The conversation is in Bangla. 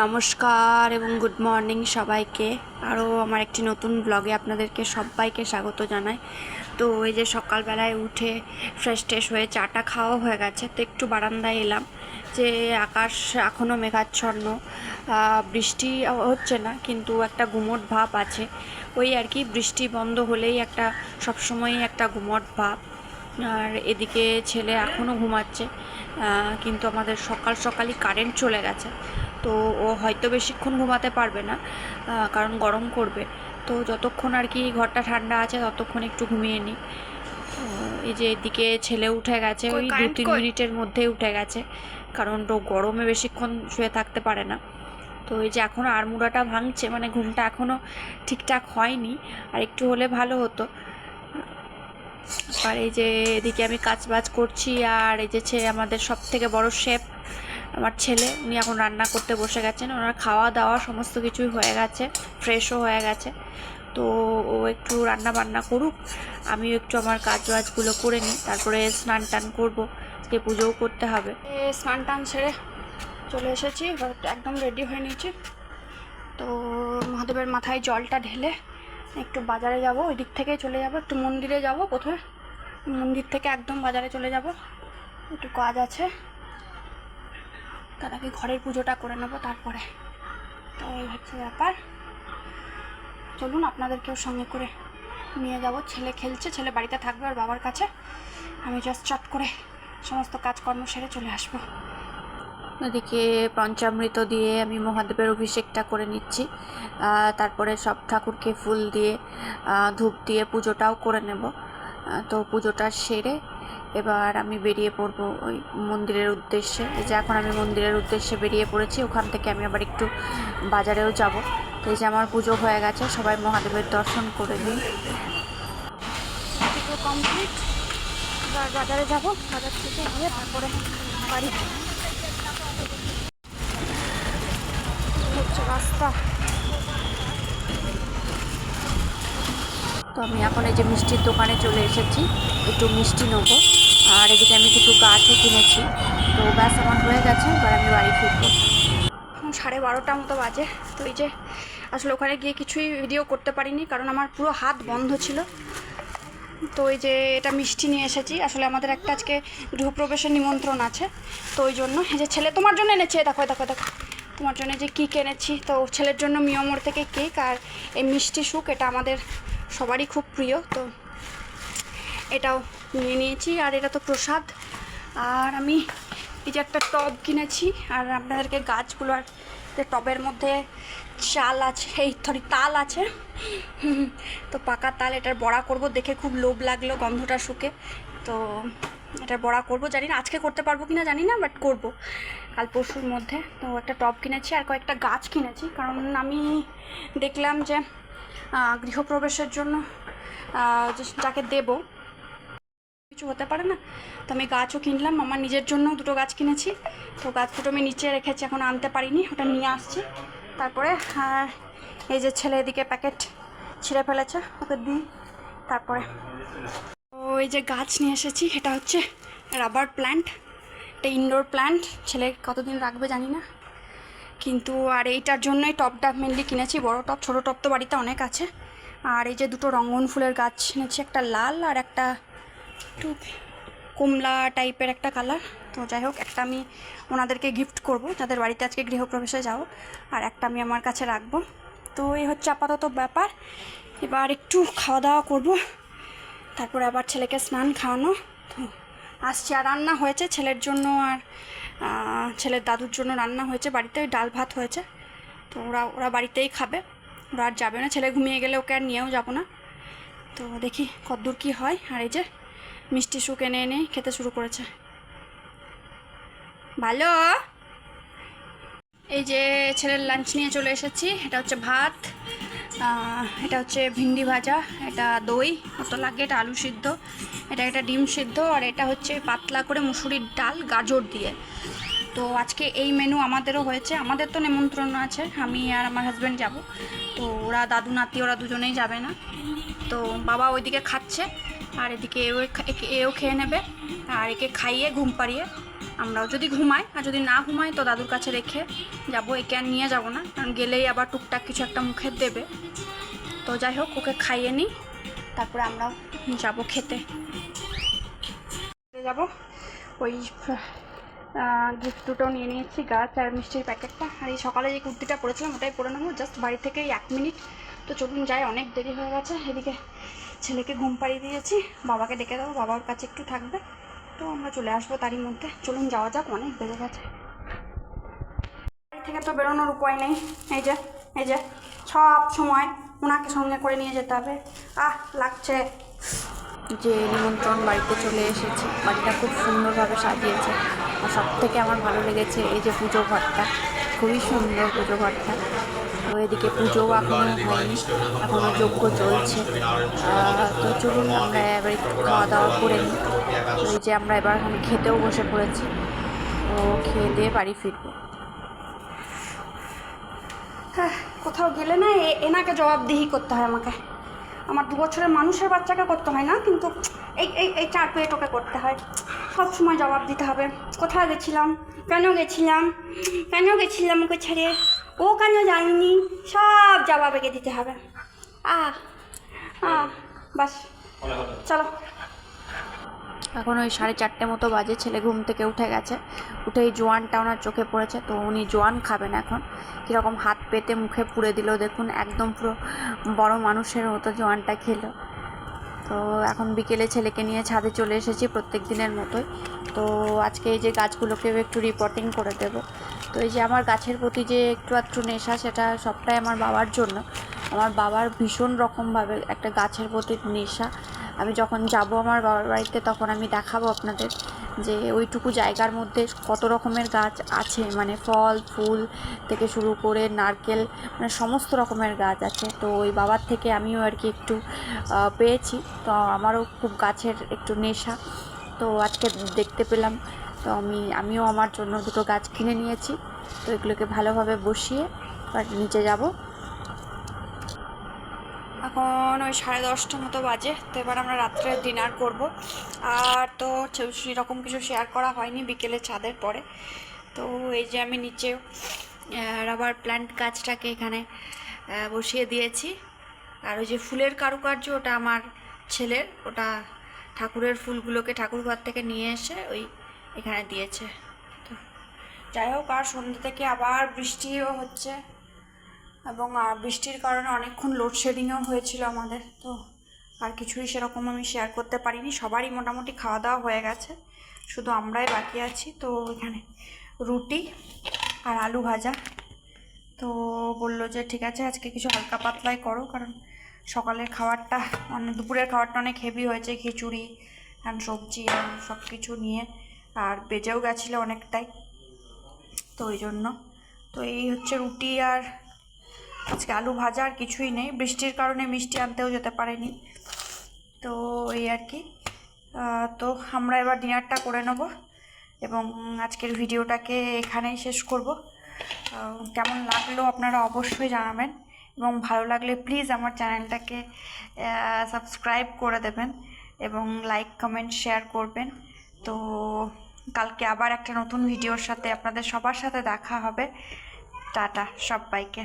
নমস্কার এবং গুড মর্নিং সবাইকে। আরও আমার একটি নতুন ব্লগে আপনাদেরকে সবাইকে স্বাগত জানাই। তো এই যে সকালবেলায় উঠে ফ্রেশ ট্রেশ হয়ে চাটা খাওয়া হয়ে গেছে, তো একটু বারান্দায় এলাম যে আকাশ এখনও মেঘাচ্ছন্ন বৃষ্টি হচ্ছে না, কিন্তু একটা গুমট ভাব আছে। ওই আর কি, বৃষ্টি বন্ধ হলেই একটা, সবসময়ই একটা গুমট ভাব। আর এদিকে ছেলে এখনও ঘুমাচ্ছে কিন্তু আমাদের সকাল সকালই কারেন্ট চলে গেছে। তো ও হয়তো বেশিক্ষণ ঘুমাতে পারবে না কারণ গরম করবে। তো যতক্ষণ আর কি ঘরটা ঠান্ডা আছে ততক্ষণ একটু ঘুমিয়ে নিই এই যে এদিকে ছেলে উঠে গেছে ওই দু তিন মিনিটের মধ্যেই উঠে গেছে কারণ তো গরমে বেশিক্ষণ শুয়ে থাকতে পারে না। তো এই যে এখনও আড়মুড়াটা ভাঙছে মানে ঘুমটা এখনও ঠিকঠাক হয়নি আর একটু হলে ভালো হতো। আর এই যে এদিকে আমি কাজ বাজ করছি আর এই যে আমাদের সব থেকে বড় শেফ আমার ছেলে, উনি এখন রান্না করতে বসে গেছেন, ওনার খাওয়া দাওয়া সমস্ত কিছুই হয়ে গেছে ফ্রেশও হয়ে গেছে। তো ও একটু রান্না বান্না করুক, আমিও একটু আমার কাজ বাজগুলো করে নিই, তারপরে স্নান টান করব, আজকে পুজোও করতে হবে। স্নান টান সেরে চলে এসেছি একদম রেডি হয়ে নিয়েছি। তো মহাদেবের মাথায় জলটা ঢেলে একটু বাজারে যাব, ওই দিক থেকেই চলে যাব, একটু মন্দিরে যাব প্রথমে। মন্দির থেকে একদম বাজারে চলে যাব, একটু কাজ আছে। তার আগে ঘরের পুজোটা করে নেব তারপরে। তো এই হচ্ছে ব্যাপার। চলুন আপনাদেরকেও সঙ্গে করে নিয়ে যাব। ছেলে খেলছে, ছেলে বাড়িতে থাকবে আর বাবার কাছে। আমি জাস্ট চট করে সমস্ত কাজকর্ম সেরে চলে আসব। ওদিকে পঞ্চামৃত দিয়ে আমি মহাদেবের অভিষেকটা করে নিচ্ছি। তারপরে সব ঠাকুরকে ফুল দিয়ে ধূপ দিয়ে পুজোটাও করে নেব। তো পুজোটা সেরে এবার আমি বেরিয়ে পড়ব ওই মন্দিরের উদ্দেশ্যে। এই যে এখন আমি মন্দিরের উদ্দেশ্যে বেরিয়ে পড়েছি, ওখান থেকে আমি আবার একটু বাজারেও যাব। তো এই যে আমার পুজো হয়ে গেছে, সবাই মহাদেবের দর্শন করে পুজো কমপ্লিট এবার বাজারে যাব, বাজার থেকে গিয়ে তারপরে বাড়ি। হচ্ছে রাস্তা। তো আমি এখন এই যে মিষ্টির দোকানে চলে এসেছি, একটু মিষ্টি নেব। আর এদিকে আমি কিছু গাছও কিনেছি। তো ব্যাস আমার হয়ে গেছে, এবার আমি বাড়ি ফিরবো। সাড়ে বারোটা মতো বাজে। তো এই যে, আসলে ওখানে গিয়ে কিছুই ভিডিও করতে পারিনি, কারণ আমার পুরো হাত বন্ধ ছিল। তো এই যে, এটা মিষ্টি নিয়ে এসেছি। আসলে আমাদের একটা আজকে গৃহপ্রবেশের নিমন্ত্রণ আছে। তো ওই জন্য, এই যে ছেলে তোমার জন্য এনেছে দেখো দেখো দেখো। তোমার জন্য যে কেক এনেছি, তো ছেলের জন্য মিয়মোর থেকে কেক আর এই মিষ্টি সুখ, এটা আমাদের সবারই খুব প্রিয়, তো এটাও নিয়ে নিয়েছি। আর এটা তো প্রসাদ। আর আমি এই যে একটা টব কিনেছি, আর আপনাদেরকে গাছগুলো আর টবের মধ্যে চাল আছে, এই সরি তাল আছে। তো পাকা তাল এটার বড়া করব, দেখে খুব লোভ লাগল গন্ধটা শুকে। তো এটার বড়া করব, জানি না আজকে করতে পারব কিনা জানি না বাট করব। কাল পরশুর মধ্যে। তো একটা টব কিনেছি আর কয়েকটা গাছ কিনেছি, কারণ আমি দেখলাম যে গৃহপ্রবেশের জন্য যাকে দেবো। কিছু হতে পারে না। তো আমি গাছও কিনলাম, আমার নিজের জন্য দুটো গাছ কিনেছি। তো গাছ দুটো আমি নিচে রেখেছি, এখন আনতে পারিনি, ওটা নিয়ে আসছি। তারপরে এই যে ছেলে এদিকে প্যাকেট ছিঁড়ে ফেলেছে, ওকে দিই। তারপরে এই যে গাছ নিয়ে এসেছি, এটা হচ্ছে রাবার প্ল্যান্ট এটা ইনডোর প্ল্যান্ট ছেলে কতদিন রাখবে জানি না। কিন্তু আর এইটার জন্যই টপটা মেনলি কিনেছি। বড় টপ ছোটো টপ তো বাড়িতে অনেক আছে। আর এই যে দুটো রঙ্গন ফুলের গাছ এনেছি একটা লাল আর একটা একটু কমলা টাইপের একটা কালার তো যাই হোক, একটা আমি ওনাদেরকে গিফট করব, যাদের বাড়িতে আজকে গৃহপ্রবেশে যাও, আর একটা আমি আমার কাছে রাখব। তো এই হচ্ছে আপাতত ব্যাপার। এবার একটু খাওয়া দাওয়া করব, তারপরে আবার ছেলেকে স্নান খাওয়ানো। তো আসছি আর রান্না হয়েছে, ছেলের জন্য আর ছেলের দাদুর জন্য রান্না হয়েছে বাড়িতে ওই ডাল ভাত হয়েছে। তো ওরা ওরা বাড়িতেই খাবে। ওরা আর যাবে না, ছেলে ঘুমিয়ে গেলে ওকে আর নিয়েও যাব না। তো দেখি কদ্দূর কী হয়। আর এই যে মিষ্টি সুখ এনে এনে খেতে শুরু করেছে। ভালো? এই যে ছেলের লাঞ্চ নিয়ে চলে এসেছি। এটা হচ্ছে ভাত। এটা হচ্ছে ভিন্ডি ভাজা, এটা দই অত লাগে এটা আলু সিদ্ধ, এটা একটা ডিম সিদ্ধ, আর এটা হচ্ছে পাতলা করে মুসুরির ডাল গাজর দিয়ে। তো আজকে এই মেনু আমাদেরও হয়েছে, আমাদের তো নেমন্ত্রণ আছে, আমি আর আমার হাজব্যান্ড যাব। তো ওরা দাদু, নাতি, ওরা দুজনেই যাবে না। তো বাবা ওইদিকে খাচ্ছে, আর এদিকে এও এও খেয়ে নেবে, আর একে খাইয়ে ঘুম পাড়িয়ে আমরাও যদি ঘুমাই, আর যদি না ঘুমাই, তো দাদুর কাছে রেখে যাব। একে আর নিয়ে যাব না, কারণ গেলেই আবার টুকটাক কিছু একটা মুখে দেবে। তো যাই হোক, ওকে খাইয়ে নিই, তারপরে আমরাও যাব খেতে। যাব। ওই গিফট দুটো নিয়ে নিয়েছি, গাছ আর মিষ্টির প্যাকেটটা। আর এই সকালে যে কুর্তিটা পরেছিলাম, ওটাই পরে নেব জাস্ট বাড়ি থেকে এক মিনিট। তো চলুন যাই, অনেক দেরি হয়ে গেছে। এদিকে ছেলেকে ঘুম পাড়িয়ে দিয়েছি, বাবাকে ডেকে দেবো, বাবার কাছে একটু থাকবে। তো আমরা চলে আসব তারই মধ্যে। চলুন যাওয়া যাক, অনেক বেড়ে গেছে। বাড়ি থেকে তো বেরোনোর উপায় নেই। এই যে এই যে, সব সময় ওনাকে সঙ্গে করে নিয়ে যেতে হবে। আহ, লাগছে। যে নিমন্ত্রণ বাড়িতে চলে এসেছি। বাড়িটা খুব সুন্দরভাবে সাজিয়েছে। আর সব থেকে আমার ভালো লেগেছে এই যে পুজো ঘরটা। খুবই সুন্দর পুজো ঘরটা। তো এদিকে পুজোও এখনও হয়নি এখনও যজ্ঞ চলছে। তো চলুন আমরা এবার খাওয়া দাওয়া করে নিই। ওই যে আমরা এবার এখন খেতেও বসে পড়েছি। তো খেয়ে দিয়ে বাড়ি ফিরবো। হ্যাঁ কোথাও গেলে না এ- এনাকে জবাবদিহি করতে হয় আমাকে। আমার দু বছরের মানুষের বাচ্চাকে করতে হয় না কিন্তু এই এই এই চার পেয়ে ওকে করতে হয়। সব সময় জবাব দিতে হবে। কোথায় গেছিলাম? কেন গেছিলাম? কেন গেছিলাম ওকে ছেড়ে? ও কেন যায়নি? সব জবাব একে দিতে হবে। আহ আহ বাস। চলো। এখন ওই সাড়ে চারটে মতো বাজে, ছেলে ঘুম থেকে উঠে গেছে। উঠে এই জোয়ানটা ওনার চোখে পড়েছে, তো উনি জোয়ান খাবেন এখন। কীরকম হাত পেতে মুখে পুড়ে দিল, দেখুন, একদম পুরো বড় মানুষের মতো জোয়ানটা খেলো। তো এখন বিকেলে ছেলেকে নিয়ে ছাদে চলে এসেছি প্রত্যেক দিনের মতোই। তো আজকে এই যে গাছগুলোকেও একটু রিপোর্টিং করে দেব। তো এই যে আমার গাছের প্রতি যে একটু একটু নেশা, সেটা সবটাই আমার বাবার জন্য। আমার বাবার ভীষণ রকমভাবে একটা গাছের প্রতি নেশা। আমি যখন যাব আমার বাবার বাড়িতে, তখন আমি দেখাবো আপনাদের যে ওইটুকু জায়গার মধ্যে কত রকমের গাছ আছে মানে ফল, ফুল থেকে শুরু করে নারকেল মানে সমস্ত রকমের গাছ আছে। তো ওই বাবার থেকে আমিও আর কি একটু পেয়েছি। তো আমারও খুব গাছের একটু নেশা। তো আজকে দেখতে পেলাম, তো আমি, আমিও আমার জন্য দুটো গাছ কিনে নিয়েছি। তো এগুলোকে ভালোভাবে বসিয়ে নিচে যাব। এখন ওই সাড়ে দশটা মতো বাজে, তো এবার আমরা রাত্রে ডিনার করব। আর তো সেরকম কিছু শেয়ার করা হয়নি বিকেলে ছাদের পরে। তো এই যে আমি নিচে রাবার প্ল্যান্ট গাছটাকে এখানে বসিয়ে দিয়েছি। আর ওই যে ফুলের কারুকার্য ওটা আমার ছেলের, ওটা ঠাকুরের ফুলগুলোকে ঠাকুর ঘর থেকে নিয়ে এসে ওই এখানে দিয়েছে। তো যাই হোক, আর সন্ধ্যে থেকে আবার বৃষ্টিও হচ্ছে। এবং বৃষ্টির কারণে অনেকক্ষণ লোডশেডিংও হয়েছিল আমাদের, তো আর কিছুই সেরকম আমি শেয়ার করতে পারিনি। সবারই মোটামুটি খাওয়া দাওয়া হয়ে গেছে, শুধু আমরাই বাকি আছি। তো এখানে রুটি আর আলু ভাজা। তো বলল যে, ঠিক আছে, আজকে কিছু হালকা পাতলাই করো, কারণ সকালের খাবারটা অনেক দুপুরের খাবারটা অনেক হেভি হয়েছে, খিচুড়ি আর সবজি সব কিছু নিয়ে, আর বেজেও গেছিল অনেকটাই। তো ওই জন্য। তো এই হচ্ছে রুটি আর আজকে আলু ভাজা আর কিছুই নেই। বৃষ্টির কারণে মিষ্টি আনতেও যেতে পারেনি। তো এই আর কি। তো আমরা এবার ডিনারটা করে নেব এবং আজকের ভিডিওটাকে এখানেই শেষ করব। কেমন লাগল আপনারা অবশ্যই জানাবেন এবং ভালো লাগলে প্লিজ আমার চ্যানেলটাকে সাবস্ক্রাইব করে দেবেন এবং লাইক, কমেন্ট, শেয়ার করবেন। তো কালকে আবার একটা নতুন ভিডিওর সাথে আপনাদের সবার সাথে দেখা হবে। টাটা সবাইকে।